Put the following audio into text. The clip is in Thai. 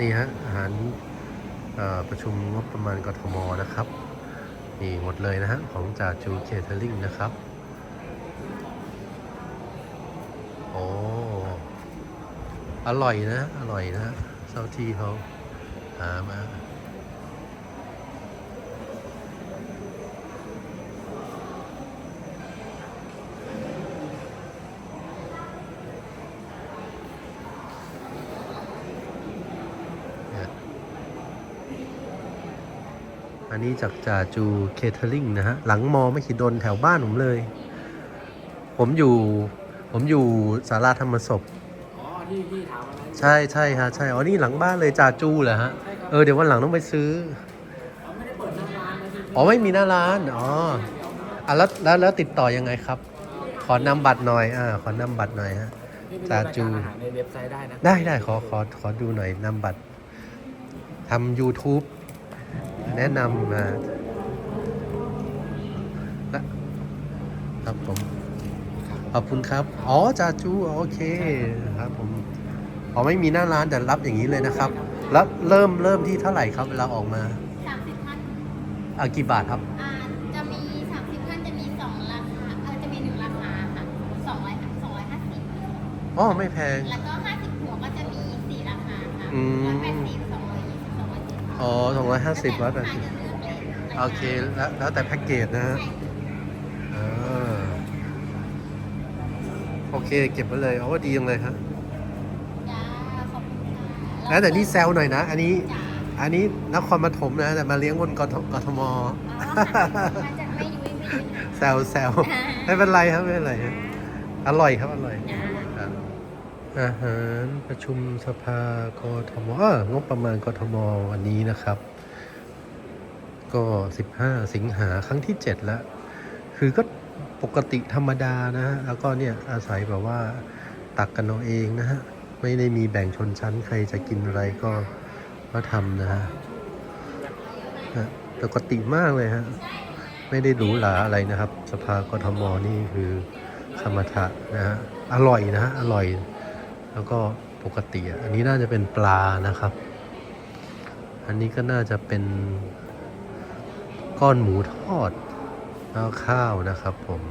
นี่ฮะอาหารประชุมงบประมาณกทมนะครับ นี่หมดเลยนะฮะของจ่าจูเคเทลลิงนะครับโอ้อร่อยนะ อร่อยนะเจ้าที่เขาหามา อันนี้จากจ่าจูเคเทอริงนะฮะ หลังมอไม่ขีดนแถวบ้านผมเลย ผมอยู่ ผมอยู่สาราธรรมศพ อ๋อที่ที่ถามอะไรใช่ใช่ฮะใช่ อ๋อ นี่หลังบ้านเลยจ่าจูเหรอฮะใช่ครับเออ เดี๋ยววันหลังต้องไปซื้อเขาไม่ได้เปิดหน้าร้านนะที่อ๋อ ไม่มีหน้าร้าน อ๋ออะแล้วแล้วแล้วติดต่อยังไงครับ ขอนำบัตรหน่อย อ่า ขอนำบัตรหน่อยฮะจาจูอาหารในเว็บไซต์ได้นะได้ได้ขอขอขอดูหน่อยนำบัตรทำ YouTube แนะนำมานะครับผมขอบคุณครับ อ๋อจาจูโอเคครับผมอ๋อไม่มีหน้าร้านแต่รับอย่างนี้เลยนะครับแล้วเริ่มเริ่มที่เท่าไหร่ครับเวลาออกมาสามสิบท่านอะกี่บาทครับอ่าจะมีสามสิบท่านจะมีสองราคาเออจะมีหนึ่งราคาค่ะสองร้อยสองร้อยห้าสิบอ๋อไม่แพง แล้วก็ห้าสิบหัวก็จะมีสี่ราคาค่ะอืม องร้อยเจ็ดสิบอ๋อสองร้อยห้าสิบร้อยแปดสิบจะเลือกเลยโอเค แล้วแล้วแต่แพ็กเกจนะฮะใช่อ่าโอเค เก็บไว้เลยโอ้ดีจังเลยฮะจ้าขอบคุณค่ะแล้วแต่นี่แซวหน่อยนะ อันนี้จ้าอันนี้นครปฐมนะ แต่มาเลี้ยงบนกทกทมอ๋อมาจากไม่ยุ้ยไม่ยุ้ยแซวแซวไม่เป็นไรครับไม่เป็นไรครับอร่อยครับอร่อยจ้าครับ อาหารประชุมสภากทมเอองบประมาณกทมวันนี้นะครับ ก็ 15 สิงหาครั้งที่ 7 แล้ว คือก็ปกติธรรมดานะฮะ แล้วก็เนี่ยอาศัยแบบว่าตักกันเอาเองนะฮะ ไม่ได้มีแบ่งชนชั้นใครจะกินอะไรก็ก็ทำนะฮะฮะปกติมากเลยฮะ ไม่ได้หรูหราอะไรนะครับ สภากทมนี่คือสมถะนะฮะ อร่อยนะฮะ อร่อย แล้วก็ปกติอันนี้น่าจะเป็นปลานะครับ อันนี้ก็น่าจะเป็นก้อนหมูทอดแล้วข้าวนะครับผม